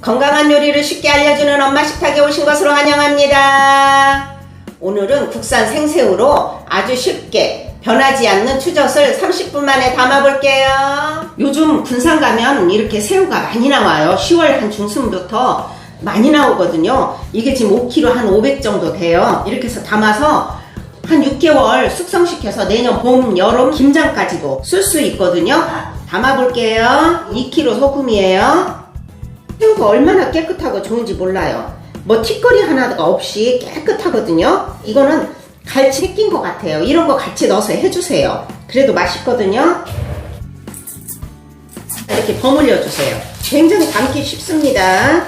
건강한 요리를 쉽게 알려주는 엄마 식탁에 오신 것으로 환영합니다. 오늘은 국산 생새우로 아주 쉽게 변하지 않는 추젓을 30분 만에 담아볼게요. 요즘 군산 가면 이렇게 새우가 많이 나와요. 10월 한 중순부터 많이 나오거든요. 이게 지금 5kg 한 500 정도 돼요. 이렇게 해서 담아서 한 6개월 숙성시켜서 내년 봄, 여름, 김장까지도 쓸 수 있거든요. 담아볼게요. 2kg 소금이에요. 새우가 얼마나 깨끗하고 좋은지 몰라요. 뭐 티거리 하나가 없이 깨끗하거든요. 이거는 갈치 새낀 것 같아요. 이런 거 같이 넣어서 해주세요. 그래도 맛있거든요. 이렇게 버무려 주세요. 굉장히 담기 쉽습니다.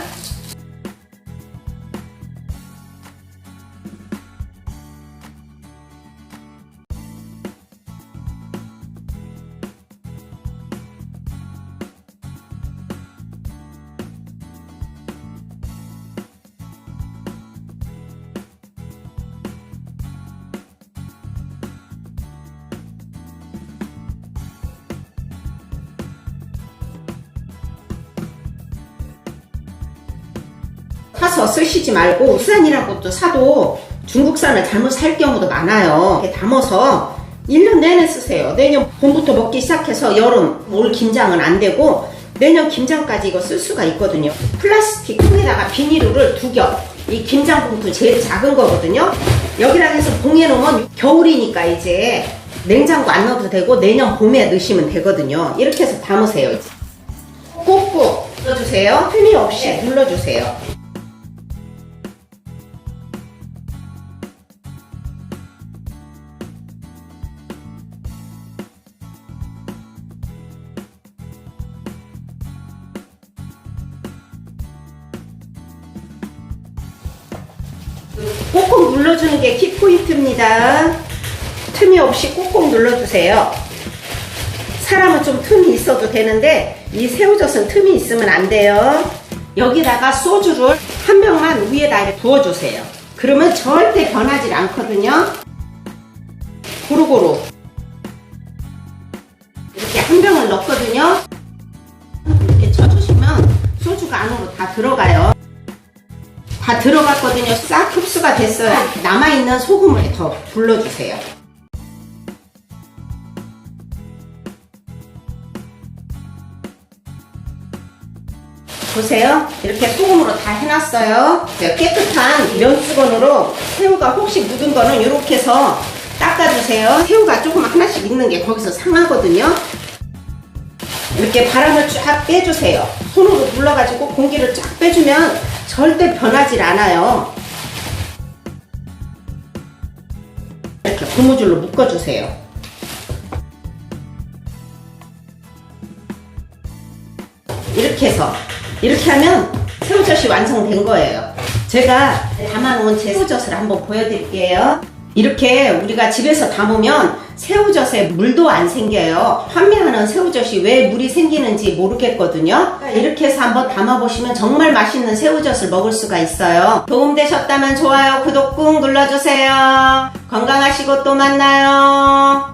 사서 쓰시지 말고 우산이란 것도 사도 중국산을 잘못 살 경우도 많아요. 이렇게 담아서 1년 내내 쓰세요. 내년 봄부터 먹기 시작해서 여름, 올 김장은 안 되고 내년 김장까지 이거 쓸 수가 있거든요. 플라스틱 통에다가 비닐을 두 겹. 이 김장 봉투 제일 작은 거거든요. 여기랑 해서 봉에 넣으면 겨울이니까 이제 냉장고 안 넣어도 되고 내년 봄에 넣으시면 되거든요. 이렇게 해서 담으세요. 꼭꼭 눌러주세요. 틈이 없이 눌러주세요. 꼭꼭 눌러주는 게 키포인트입니다. 틈이 없이 꼭꼭 눌러주세요. 사람은 좀 틈이 있어도 되는데 이 새우젓은 틈이 있으면 안 돼요. 여기다가 소주를 한 병만 위에다 이렇게 부어주세요. 그러면 절대 변하지 않거든요. 고루고루 이렇게 한 병을 넣거든요. 이렇게 쳐주시면 소주가 안으로 다 들어가요. 다 들어갔거든요. 싹 흡수가 됐어요. 남아있는 소금을 더 불러주세요. 보세요. 이렇게 소금으로 다 해놨어요. 제가 깨끗한 면수건으로 새우가 혹시 묻은 거는 이렇게 해서 닦아주세요. 새우가 조금 하나씩 있는 게 거기서 상하거든요. 이렇게 바람을 쫙 빼주세요. 손으로 눌러가지고 공기를 쫙 빼주면 절대 변하질 않아요. 이렇게 고무줄로 묶어주세요. 이렇게 해서 이렇게 하면 새우젓이 완성된 거예요. 제가 담아놓은 제 새우젓을 한번 보여드릴게요. 이렇게 우리가 집에서 담으면 새우젓에 물도 안 생겨요. 판매하는 새우젓이 왜 물이 생기는지 모르겠거든요. 이렇게 해서 한번 담아보시면 정말 맛있는 새우젓을 먹을 수가 있어요. 도움되셨다면 좋아요, 구독 꾹 눌러주세요. 건강하시고 또 만나요.